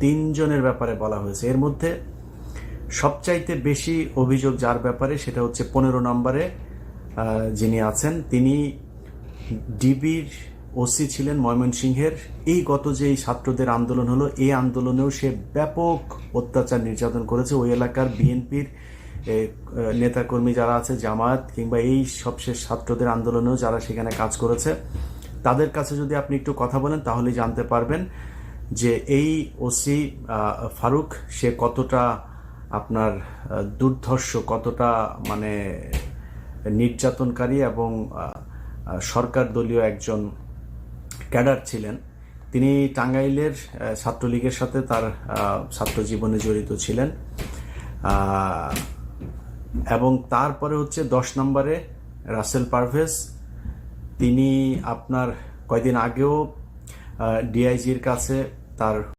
তিনজনের ব্যাপারে বলা হয়েছে। এর মধ্যে সবচাইতে বেশি অভিযোগ যার ব্যাপারে সেটা হচ্ছে পনেরো নম্বরে যিনি আছেন, তিনি ডিবির ওসি ছিলেন ময়মনসিংহের। এই গত যে এই ছাত্রদের আন্দোলন হলো, এই আন্দোলনেও সে ব্যাপক অত্যাচার নির্যাতন করেছে। ওই এলাকার বিএনপির নেতাকর্মী যারা আছে, জামায়াত কিংবা এই সবশেষ ছাত্রদের আন্দোলনেও যারা সেখানে কাজ করেছে, তাদের কাছে যদি আপনি একটু কথা বলেন তাহলেই জানতে পারবেন। যে এই ওসি ফারুক, সে কতটা আপনার দুর্ধর্ষ, কতটা মানে নির্যাতনকারী এবং সরকার দলীয় একজন ক্যাডার ছিলেন। তিনি টাঙ্গাইলের ছাত্রলীগের সাথে তার ছাত্র জীবনে জড়িত ছিলেন। এবং তারপরে হচ্ছে দশ নম্বরে রাসেল পারভেজ। তিনি আপনার কয়দিন আগেও ডিআইজির কাছে তার